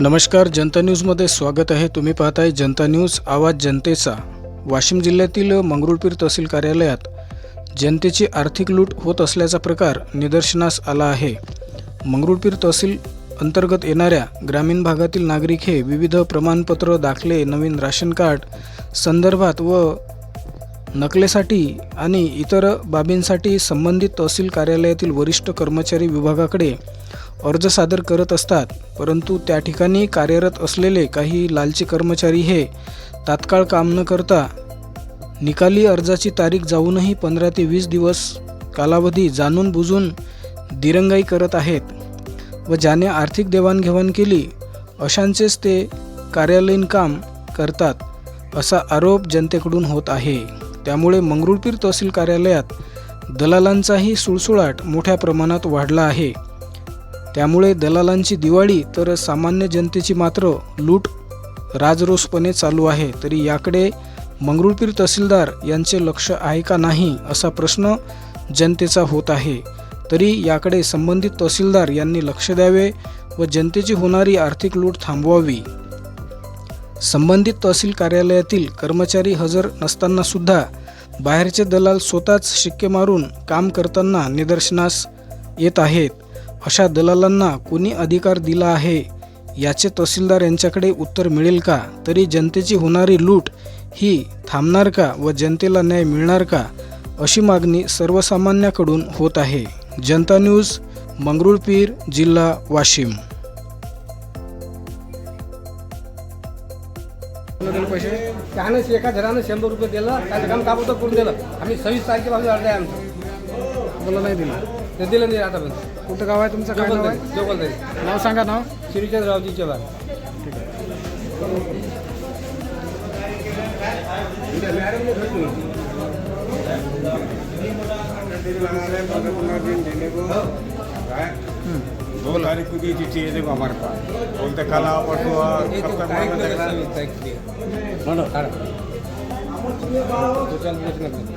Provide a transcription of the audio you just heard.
नमस्कार जनता न्यूजमध्ये स्वागत आहे. तुम्ही पाहताय जनता न्यूज आवाज जनतेचा. वाशिम जिल्ह्यातील मंगरुळपीर तहसील कार्यालयात जनतेची आर्थिक लूट होत असल्याचा प्रकार निदर्शनास आला आहे. मंगरुळपीर तहसील अंतर्गत येणाऱ्या ग्रामीण भागातील नागरिक हे विविध प्रमाणपत्र दाखले नवीन राशन कार्ड संदर्भात व नकलेसाठी आणि इतर बाबींसाठी संबंधित तहसील कार्यालयातील वरिष्ठ कर्मचारी विभागाकडे अर्ज सादर करत असतात परंतु त्या ठिकाणी कार्यरत असलेले काही लालची कर्मचारी हे तात्काळ काम न करता निकाली अर्जाची तारीख जाऊनही पंधरा ते वीस दिवस कालावधी जाणून बुजून दिरंगाई करत आहेत व ज्याने आर्थिक देवाणघेवाण केली अशांचेच ते कार्यालयीन काम करतात असा आरोप जनतेकडून होत आहे. त्यामुळे मंगरुळपीर तहसील कार्यालयात दलालांचाही सुळसुळाट मोठ्या प्रमाणात वाढला आहे. त्यामुळे दलालांची दिवाळी तर सामान्य जनतेची मात्र लूट राजरोसपणे चालू आहे. तरी याकडे मंगरुळपीर तहसीलदार यांचे लक्ष आहे का नाही असा प्रश्न जनतेचा होत आहे. तरी याकडे संबंधित तहसीलदार यांनी लक्ष द्यावे व जनतेची होणारी आर्थिक लूट थांबवावी. संबंधित तहसील कार्यालयातील कर्मचारी हजर नसताना सुद्धा बाहेरचे दलाल स्वतःच शिक्के मारून काम करताना निदर्शनास येत आहेत. अशा दलालांना कोणी अधिकार दिला आहे? याचे तहसीलदार यांच्याकडे उत्तर मिळेल का? तरी जनतेची होणारी लूट ही थांबणार का व जनतेला न्याय मिळणार का? अशी मागणी सर्वसामान्याकडून होत आहे. जनता न्यूज मंगरुळपीर जिल्हा वाशिम. पैसे त्यानंच एका घरानं शंभर रुपये दिलं त्याचं काम काम करून दिलं. आम्ही सव्वीस तारखेपासून अर्ज आहे आमचं मला नाही दिलं. ते दिलं नाही आतापर्यंत कुठं गाव आहे तुमचं काय नाव आहे जोगलदरी जोगलदरी नाव सांगा नाव श्रीचंद रावजी चव्हाण दो तारीख को दी चिट्ठी है देखो हमारे पास बोलते कल आओ परसों आओ एक कब तक तारीख मांगा दिलं, तक सव्वीस तारीख दिली. काढा. दो चार दिवस नंतर.